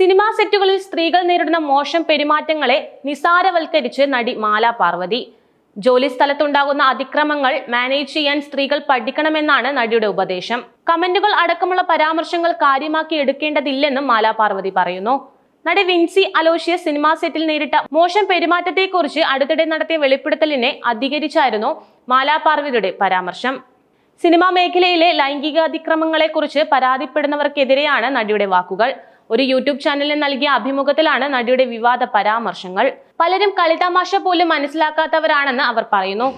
Cinema സെറ്റുകളിൽ സ്ത്രീകൾ നേരിടുന്ന മോശം പെരുമാറ്റങ്ങളെ നിസാരവൽക്കരിച്ച് നടി മാല പാർവതി. ജോലി സ്ഥലത്തുണ്ടാകുന്ന അതിക്രമങ്ങൾ മാനേജ് ചെയ്യാൻ സ്ത്രീകൾ പഠിക്കണമെന്നാണ് നടിയുടെ ഉപദേശം. കമന്റുകൾ അടക്കമുള്ള പരാമർശങ്ങൾ കാര്യമാക്കി എടുക്കേണ്ടതില്ലെന്നും മാല പാർവതി പറയുന്നു. നടി വിൻസി അലോഷ്യ സിനിമാ സെറ്റിൽ നേരിട്ട മോശം പെരുമാറ്റത്തെക്കുറിച്ച് അടുത്തിടെ നടത്തിയ വെളിപ്പെടുത്തലിനെ അധികരിച്ചായിരുന്നു മാലാ പാർവതിയുടെ പരാമർശം. സിനിമാ മേഖലയിലെ ലൈംഗികാതിക്രമങ്ങളെക്കുറിച്ച് പരാതിപ്പെടുന്നവർക്കെതിരെയാണ് നടിയുടെ വാക്കുകൾ. ഒരു യൂട്യൂബ് ചാനലിന് നൽകിയ അഭിമുഖത്തിലാണ് നടിയുടെ വിവാദ പരാമർശങ്ങൾ. പലരും കളിതമാശ പോലും മനസ്സിലാക്കാത്തവരാണെന്ന് അവർ പറയുന്നു.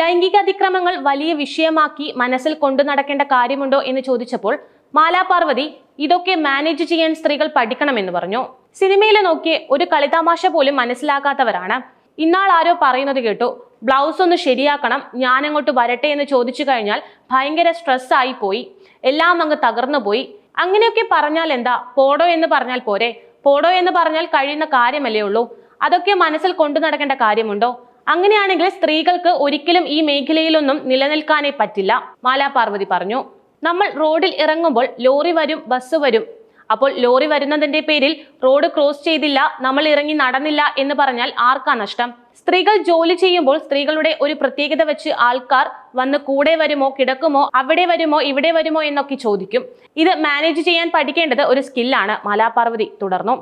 ലൈംഗിക അതിക്രമങ്ങൾ വലിയ വിഷയമാക്കി മനസ്സിൽ കൊണ്ടു നടക്കേണ്ട കാര്യമുണ്ടോ എന്ന് ചോദിച്ചപ്പോൾ മാലാ പാർവതി ഇതൊക്കെ മാനേജ് ചെയ്യാൻ സ്ത്രീകൾ പഠിക്കണമെന്ന് പറഞ്ഞു. സിനിമയിൽ നോക്കിയ ഒരു കളിതമാശ പോലും മനസ്സിലാക്കാത്തവരാണ്. ഇന്നാൾ ആരോ പറയുന്നത് കേട്ടു ബ്ലൗസ് ഒന്ന് ശരിയാക്കണം ഞാനങ്ങോട്ട് വരട്ടെ എന്ന് ചോദിച്ചു കഴിഞ്ഞാൽ ഭയങ്കര സ്ട്രെസ് ആയി പോയി. എല്ലാം അങ്ങ് തകർന്നു പോയി അങ്ങനെയൊക്കെ പറഞ്ഞാൽ എന്താ? പോടോ എന്ന് പറഞ്ഞാൽ പോരെ. പോടോ എന്ന് പറഞ്ഞാൽ കഴിയുന്ന കാര്യമല്ലേ ഉള്ളൂ. അതൊക്കെ മനസ്സിൽ കൊണ്ടു നടക്കേണ്ട കാര്യമുണ്ടോ? അങ്ങനെയാണെങ്കിൽ സ്ത്രീകൾക്ക് ഒരിക്കലും ഈ മേഖലയിലൊന്നും നിലനിൽക്കാനേ പറ്റില്ല. മാലാ പാർവതി പറഞ്ഞു നമ്മൾ റോഡിൽ ഇറങ്ങുമ്പോൾ ലോറി വരും ബസ് വരും അപ്പോൾ ലോറി വരുന്നതിന്റെ പേരിൽ റോഡ് ക്രോസ് ചെയ്തില്ല നമ്മൾ ഇറങ്ങി നടന്നില്ല എന്ന് പറഞ്ഞാൽ ആർക്കാ നഷ്ടം? സ്ത്രീകൾ ജോലി ചെയ്യുമ്പോൾ സ്ത്രീകളുടെ ഒരു പ്രത്യേകത വെച്ച് ആൾക്കാർ വന്ന് കൂടെ വരുമോ കിടക്കുമോ അവിടെ വരുമോ ഇവിടെ വരുമോ എന്നൊക്കെ ചോദിക്കും. ഇത് മാനേജ് ചെയ്യാൻ പഠിക്കേണ്ടത് ഒരു സ്കില്ലാണ് മാലാപാർവതി തുടർന്നു.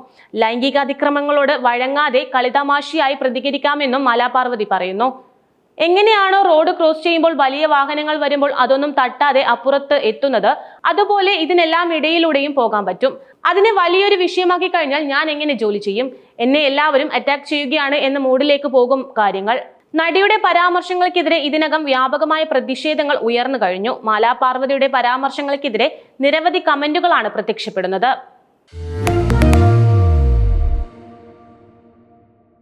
ലൈംഗികാതിക്രമങ്ങളോട് വഴങ്ങാതെ കളിതമാശിയായി പ്രതികരിക്കാമെന്നും മാലാപാർവതി പറയുന്നു. എങ്ങനെയാണോ റോഡ് ക്രോസ് ചെയ്യുമ്പോൾ വലിയ വാഹനങ്ങൾ വരുമ്പോൾ അതൊന്നും തട്ടാതെ അപ്പുറത്ത് എത്തുന്നത്? അതുപോലെ ഇതിനെല്ലാം ഇടയിലൂടെയും പോകാൻ പറ്റും. അതിനെ വലിയൊരു വിഷയമാക്കി കഴിഞ്ഞാൽ ഞാൻ എങ്ങനെ ജോലി ചെയ്യും? എന്നെ എല്ലാവരും അറ്റാക്ക് ചെയ്യുകയാണ് എന്ന മൂഡിലേക്ക് പോകും കാര്യങ്ങൾ. നടിയുടെ പരാമർശങ്ങൾക്കെതിരെ ഇതിനകം വ്യാപകമായ പ്രതിഷേധങ്ങൾ ഉയർന്നു കഴിഞ്ഞു. മാലാ പാർവതിയുടെ പരാമർശങ്ങൾക്കെതിരെ നിരവധി കമന്റുകളാണ് പ്രത്യക്ഷപ്പെടുന്നത്.